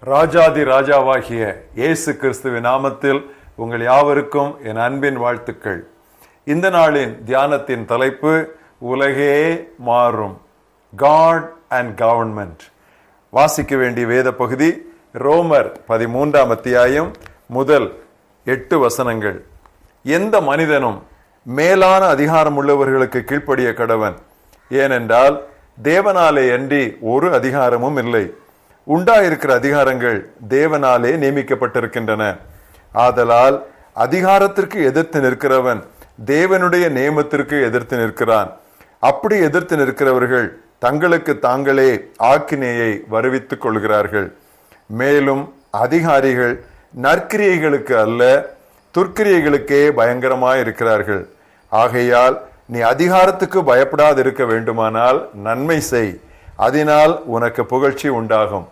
ராஜாதி ராஜாவாகிய இயேசு கிறிஸ்துவின் நாமத்தில் உங்கள் யாவருக்கும் என் அன்பின் வாழ்த்துக்கள். இந்த நாளின் தியானத்தின் தலைப்பு உலகே மாறும். காட் அண்ட் கவர்மெண்ட் வாசிக்க வேண்டிய வேத பகுதி ரோமர் பதிமூன்றாம் அத்தியாயம் முதல் எட்டு வசனங்கள். எந்த மனிதனும் மேலான அதிகாரம் உள்ளவர்களுக்கு கீழ்ப்படிய கடவன். ஏனென்றால் தேவனாலே அன்றி ஒரு அதிகாரமும் இல்லை. உண்டாயிருக்கிற அதிகாரங்கள் தேவனாலே நியமிக்கப்பட்டிருக்கின்றன. ஆதலால் அதிகாரத்திற்கு எதிர்த்து நிற்கிறவன் தேவனுடைய நியமத்திற்கு எதிர்த்து நிற்கிறான். அப்படி எதிர்த்து நிற்கிறவர்கள் தங்களுக்கு தாங்களே ஆக்கினேயை வருவித்துக் கொள்கிறார்கள். மேலும் அதிகாரிகள் நற்கிரியைகளுக்கு அல்ல துர்க்கிரியைகளுக்கே பயங்கரமாக இருக்கிறார்கள் ஆகையால் நீ அதிகாரத்துக்கு பயப்படாது இருக்க வேண்டுமானால் நன்மை செய். அதனால் உனக்கு புகழ்ச்சி உண்டாகும்.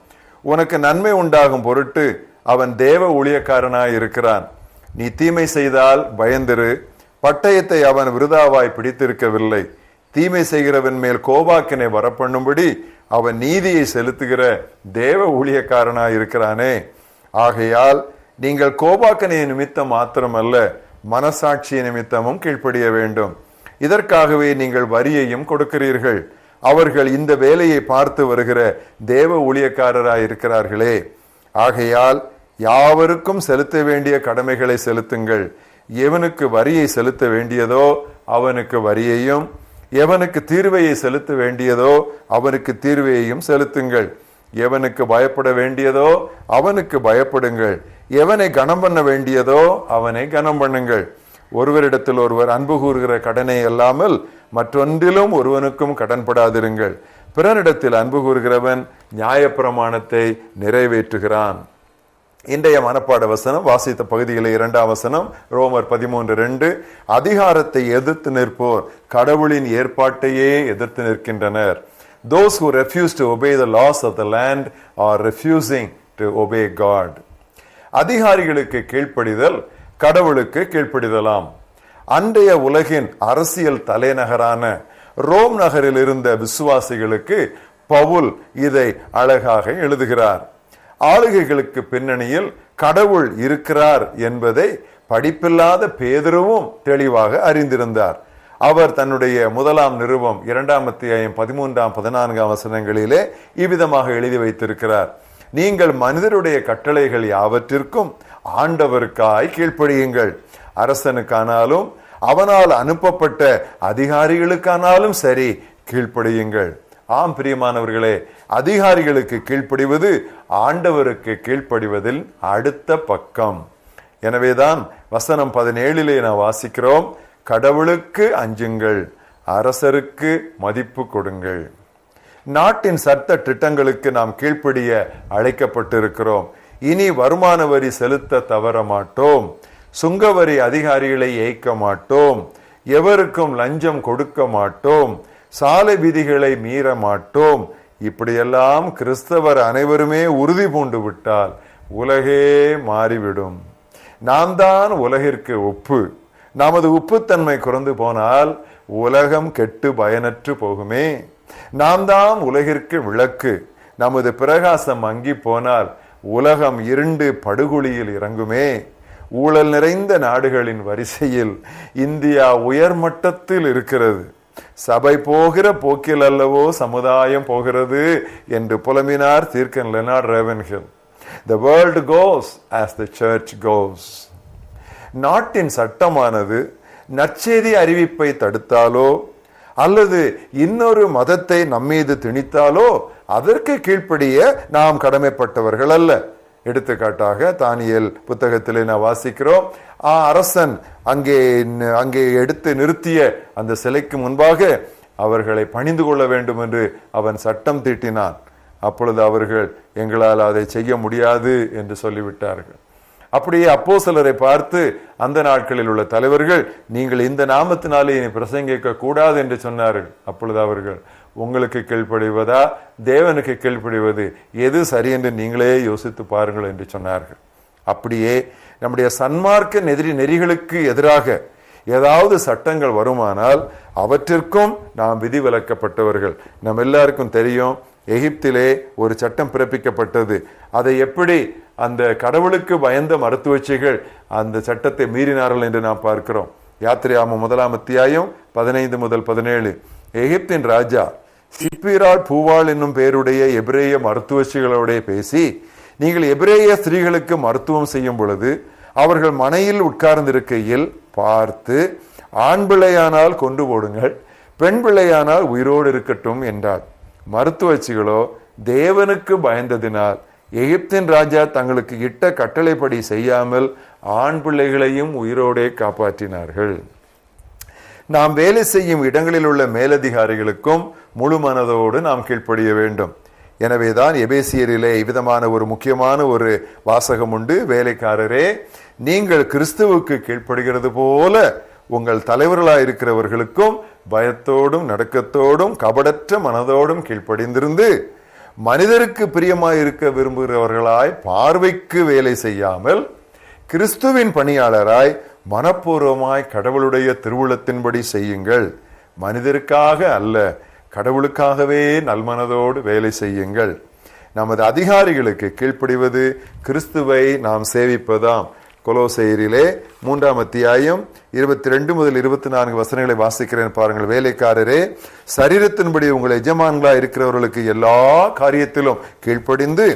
உனக்கு நன்மை உண்டாகும் பொருட்டு அவன் தேவ ஊழியக்காரனாய் இருக்கிறான். நீ தீமை செய்தால் பயந்திரு. பட்டயத்தை அவன் விருதாவாய் பிடித்திருக்கவில்லை. தீமை செய்கிறவன் மேல் கோபாக்கினை வரப்பண்ணும்படி அவன் நீதியை செலுத்துகிற தேவ ஊழியக்காரனாய் இருக்கிறானே. ஆகையால் நீங்கள் கோபாக்கனை நிமித்தம் மாத்திரமல்ல மனசாட்சி நிமித்தமும் கீழ்ப்படிய வேண்டும். இதற்காகவே நீங்கள் வரியையும் கொடுக்கிறீர்கள். அவர்கள் இந்த வேலையை பார்த்து வருகிற தேவ ஊழியக்காரராய் இருக்கிறார்களே. ஆகையால் யாவருக்கும் செலுத்த வேண்டிய கடமைகளை செலுத்துங்கள். எவனுக்கு வரியை செலுத்த வேண்டியதோ அவனுக்கு வரியையும் எவனுக்கு தீர்வையை செலுத்த வேண்டியதோ அவனுக்கு தீர்வையையும் செலுத்துங்கள். எவனுக்கு பயப்பட வேண்டியதோ அவனுக்கு பயப்படுங்கள். எவனை கனம் பண்ண வேண்டியதோ அவனை கனம் பண்ணுங்கள் ஒருவரிடத்தில் ஒருவர் அன்பு கூறுகிற கடனை அல்லாமல் மற்றொன்றிலும் ஒருவனுக்கும் கடன்படாதிருங்கள் பிறரிடத்தில் அன்பு கூறுகிறவன் நியாயப்பிரமாணத்தை நிறைவேற்றுகிறான். இன்றைய மனப்பாட வசனம் வாசித்த பகுதிகளில் இரண்டாம் வசனம் ரோமர் பதிமூன்று ரெண்டு அதிகாரத்தை எதிர்த்து நிற்போர் கடவுளின் ஏற்பாட்டையே எதிர்த்து நிற்கின்றனர். Those who refuse to obey the laws of the land are refusing to obey God. அதிகாரிகளுக்கு கீழ்ப்படிதல் கடவுளுக்கு கீழ்ப்பிடிதலாம். அன்றைய உலகின் அரசியல் தலைநகரான ரோம் நகரில் இருந்த விசுவாசிகளுக்கு பவுல் இதை அழகாக எழுதுகிறார். ஆளுகைகளுக்கு பின்னணியில் கடவுள் இருக்கிறார் என்பதை படிப்பில்லாத பேதருவும் தெளிவாக அறிந்திருந்தார். அவர் தன்னுடைய முதலாம் நிறுவம் இரண்டாம் அத்தியாயம் பதிமூன்றாம் பதினான்காம் வசனங்களிலே இவ்விதமாக எழுதி வைத்திருக்கிறார். நீங்கள் மனிதருடைய கட்டளைகள் யாவற்றிற்கும் ஆண்டவருக்காய் கீழ்ப்படியுங்கள். அரசனுக்கானாலும் அவனால் அனுப்பப்பட்ட அதிகாரிகளுக்கானாலும் சரி கீழ்ப்படியுங்கள். ஆம் பிரியமானவர்களே அதிகாரிகளுக்கு கீழ்ப்படிவது ஆண்டவருக்கு கீழ்ப்படிவதில் அடுத்த பக்கம். எனவேதான் வசனம் பதினேழிலே நான் வாசிக்கிறோம் கடவுளுக்கு அஞ்சுங்கள் அரசருக்கு மதிப்பு கொடுங்கள். நாட்டின் சட்ட திட்டங்களுக்கு நாம் கீழ்ப்படிய அழைக்கப்பட்டிருக்கிறோம். இனி வருமான வரி செலுத்த தவற மாட்டோம். சுங்கவரி அதிகாரிகளை ஏய்க்க மாட்டோம். எவருக்கும் லஞ்சம் கொடுக்க மாட்டோம். சாலை விதிகளை மீற மாட்டோம். இப்படியெல்லாம் கிறிஸ்தவர் அனைவருமே உறுதி பூண்டு விட்டால் உலகே மாறிவிடும். நாம் தான் உலகிற்கு உப்பு. நமது உப்புத்தன்மை குறைந்து போனால் உலகம் கெட்டு பயனற்று போகுமே. நாம் தான் உலகிற்கு விளக்கு. நமது பிரகாசம் அங்கி போனால் உலகம் இருண்டு படுகொலியில் இறங்குமே. ஊழல் நிறைந்த நாடுகளின் வரிசையில் இந்தியா உயர்மட்டத்தில் இருக்கிறது. சபை போகிற போக்கில் அல்லவோ சமுதாயம் போகிறது என்று புலம்பினார் தீர்க்கன் Leonard Ravenhill. The world goes as the church goes நாட்டின் சட்டமானது நற்செய்தி அறிவிப்பை தடுத்தாலோ அல்லது இன்னொரு மதத்தை நம்மீது திணித்தாலோ அதற்கு கீழ்ப்படிய நாம் கடமைப்பட்டவர்கள் அல்ல. எடுத்துக்காட்டாக தானியல் புத்தகத்திலே நான் வாசிக்கிறோம் ஆ, அரசன் அங்கே அங்கே எடுத்து நிறுத்திய அந்த சிலைக்கு முன்பாக அவர்களை பணிந்து கொள்ள வேண்டும் என்று அவன் சட்டம் தீட்டினான். அப்பொழுது அவர்கள் எங்களால் அதை செய்ய முடியாது என்று சொல்லிவிட்டார்கள். அப்படியே அப்போ சிலரை பார்த்து அந்த நாட்களில் உள்ள தலைவர்கள் நீங்கள் இந்த நாமத்தினாலே இனி பிரசங்கிக்க கூடாது என்று சொன்னார்கள். அப்பொழுது அவர்கள் உங்களுக்கு கீழ்ப்படிவதா? தேவனுக்கு கீழ்ப்படிவது எது சரி என்று நீங்களே யோசித்து பாருங்கள் என்று சொன்னார்கள். அப்படியே நம்முடைய சன்மார்க்க நெறி நெறிகளுக்கு எதிராக ஏதாவது சட்டங்கள் வருமானால் அவற்றிற்கும் நாம் விதிவிலக்கப்பட்டவர்கள் நம் எல்லாருக்கும் தெரியும் எகிப்திலே ஒரு சட்டம் பிறப்பிக்கப்பட்டது. அதை எப்படி அந்த கடவுளுக்கு பயந்த மருத்துவச்சிகள் அந்த சட்டத்தை மீறினார்கள் என்று நாம் பார்க்கிறோம். யாத்திரையாம முதலாம் அத்தியாயம் பதினைந்து முதல் பதினேழு. எகிப்தின் ராஜா சிப்பிரால் பூவாள் என்னும் பெயருடைய எபிரேய மருத்துவச்சிகளோடைய பேசி நீங்கள் எபிரேய ஸ்திரீகளுக்கு மருத்துவம் செய்யும் பொழுது அவர்கள் மனையில் உட்கார்ந்திருக்கையில் பார்த்து ஆண் பிள்ளையானால் கொண்டு போடுங்கள் பெண் பிள்ளையானால் உயிரோடு இருக்கட்டும் என்றார். மருத்துவச்சிகளோ தேவனுக்கு பயந்ததினால் எகிப்தின் ராஜா தங்களுக்கு இட்ட கட்டளைப்படி செய்யாமல் ஆண் பிள்ளைகளையும் உயிரோடே காப்பாற்றினார்கள். நாம் வேலை செய்யும் இடங்களில் உள்ள மேலதிகாரிகளுக்கும் முழு மனதோடு நாம் கீழ்ப்படிய வேண்டும். எனவேதான் எபேசியரிலே இவ்விதமான ஒரு முக்கியமான ஒரு வாசகம் உண்டு. வேலைக்காரரே நீங்கள் கிறிஸ்துவுக்கு கீழ்ப்படுகிறது போல உங்கள் தலைவர்களாக இருக்கிறவர்களுக்கும் பயத்தோடும் நடுக்கத்தோடும் கபடற்ற மனதோடும் கீழ்ப்படிந்திருந்து மனிதருக்கு பிரியமாய் இருக்க விரும்புகிறவர்களாய் பார்வைக்கு வேலை செய்யாமல் கிறிஸ்துவின் பணியாளராய் மனப்பூர்வமாய் கடவுளுடைய திருவுளத்தின்படி செய்யுங்கள். மனிதருக்காக அல்ல கடவுளுக்காகவே நல்மனதோடு வேலை செய்யுங்கள். நமது அதிகாரிகளுக்கு கீழ்ப்படிவது கிறிஸ்துவை நாம் சேவிப்பதாம். கொலோசெயரிலே மூன்றாம் அத்தியாயம் இருபத்தி ரெண்டு முதல் இருபத்தி நான்கு வசனங்களை வாசிக்கிறேன் பாருங்கள். வேலைக்காரரே சரீரத்தின்படி உங்கள் எஜமான்களா இருக்கிறவர்களுக்கு எல்லா காரியத்திலும் கீழ்ப்படிந்து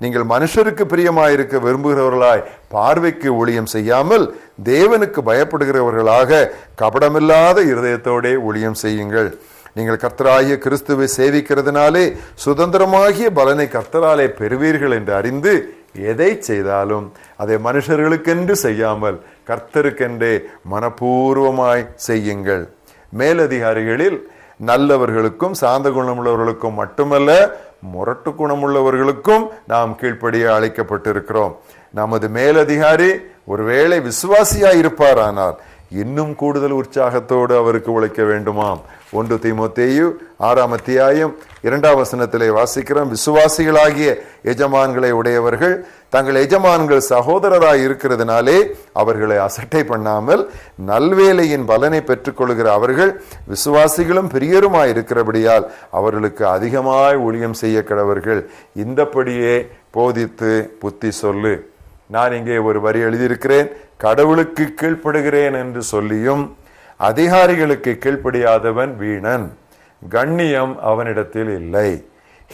நீங்கள் மனுஷருக்கு பிரியமாயிருக்க விரும்புகிறவர்களாய் பார்வைக்கு ஊழியம் செய்யாமல் தேவனுக்கு பயப்படுகிறவர்களாக கபடமில்லாத இருதயத்தோடே ஊழியம் செய்யுங்கள். நீங்கள் கர்த்தராகிய கிறிஸ்துவை சேவிக்கிறதுனாலே சுதந்திரமாகிய பலனை கர்த்தராலே பெறுவீர்கள் என்று அறிந்து எதை செய்தாலும் அதை மனுஷர்களுக்கென்று செய்யாமல் கர்த்தருக்கென்றே மனப்பூர்வமாய் செய்யுங்கள். மேலதிகாரிகளில் நல்லவர்களுக்கும் சாந்த குணமுள்ளவர்களுக்கும் மட்டுமல்ல முரட்டு குணமுள்ளவர்களுக்கும் நாம் கீழ்ப்படிய அழைக்கப்பட்டிருக்கிறோம். நமது மேலதிகாரி ஒருவேளை விசுவாசியா இருப்பாரானால் இன்னும் கூடுதல் உற்சாகத்தோடு அவருக்கு உழைக்க வேண்டுமாம். ஒன்று தீமோத்தேயு ஆறாம் அத்தியாயம் இரண்டாம் வசனத்திலே வாசிக்கிறோம். விசுவாசிகளாகிய எஜமான்களை உடையவர்கள் தங்கள் எஜமான்கள் சகோதரராய் இருக்கிறதுனாலே அவர்களை அசட்டை பண்ணாமல் நல்வேலையின் பலனை பெற்றுக்கொள்கிற அவர்கள் விசுவாசிகளும் பிரியருமாய் இருக்கிறபடியால் அவர்களுக்கு அதிகமாய் ஊழியம் செய்ய கடவர்கள். இந்தப்படியே போதித்து புத்தி சொல்லு. நான் இங்கே ஒரு வரி எழுதியிருக்கிறேன். கடவுளுக்கு கீழ்ப்படுகிறேன் என்று சொல்லியும் அதிகாரிகளுக்கு கீழ்ப்படியாதவன் வீணன். கண்ணியம் அவனிடத்தில் இல்லை.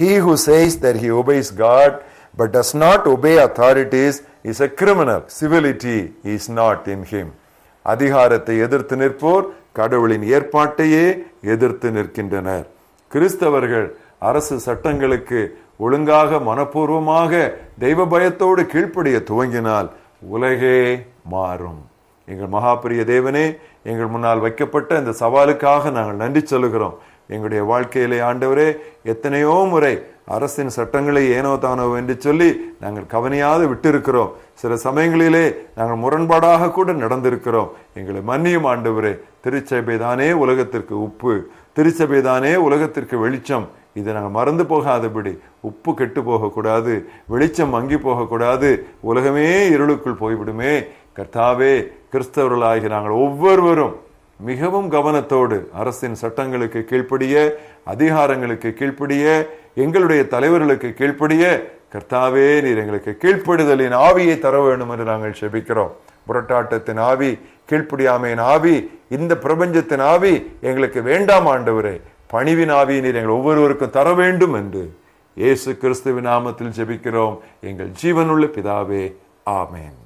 He who says that he obeys god but does not obey authorities is a criminal. Civility is not in him. அதிகாரத்தை எதிர்த்து நிற்போர் கடவுளின் ஏற்பாட்டையே எதிர்த்து நிற்கின்றனர். கிறிஸ்தவர்கள் அரசு சட்டங்களுக்கு ஒழுங்காக மனப்பூர்வமாக தெய்வ பயத்தோடு கீழ்ப்படிய துவங்கினால் உலகே மாறும். எங்கள் மகாபிரிய தேவனே எங்கள் முன்னால் வைக்கப்பட்ட இந்த சவாலுக்காக நாங்கள் நன்றி சொல்லுகிறோம். எங்களுடைய வாழ்க்கையிலே ஆண்டவரே எத்தனையோ முறை அரசின் சட்டங்களை ஏனோ தானோ என்று சொல்லி நாங்கள் கவனியாது விட்டிருக்கிறோம். சில சமயங்களிலே நாங்கள் முரண்பாடாக கூட நடந்திருக்கிறோம். எங்களை மன்னியும் ஆண்டவரே திருச்சபை தானே உலகத்திற்கு உப்பு திருச்சபை தானே உலகத்திற்கு வெளிச்சம். இதை நாங்கள் மறந்து போகாதபடி உப்பு கெட்டு போகக்கூடாது வெளிச்சம் மங்கி போகக்கூடாது உலகமே இருளுக்குள் போய்விடுமே. கர்த்தாவே கிறிஸ்தவர்களாகி நாங்கள் ஒவ்வொருவரும் மிகவும் கவனத்தோடு அரசின் சட்டங்களுக்கு கீழ்ப்படிய அதிகாரங்களுக்கு கீழ்ப்படிய எங்களுடைய தலைவர்களுக்கு கீழ்ப்படிய கர்த்தாவே நீர் எங்களுக்கு கீழ்ப்படுதலின் ஆவியை தர வேண்டும் என்று நாங்கள் செபிக்கிறோம். புரட்டாட்டத்தின் ஆவி கீழ்ப்படியாமையின் ஆவி இந்த பிரபஞ்சத்தின் ஆவி எங்களுக்கு வேண்டாம் ஆண்டவரே. பணிவின் ஆவியினர் எங்கள் ஒவ்வொருவருக்கும் தர வேண்டும் என்று இயேசு கிறிஸ்துவின் நாமத்தில் ஜெபிக்கிறோம். எங்கள் ஜீவனுள்ள பிதாவே ஆமேன்.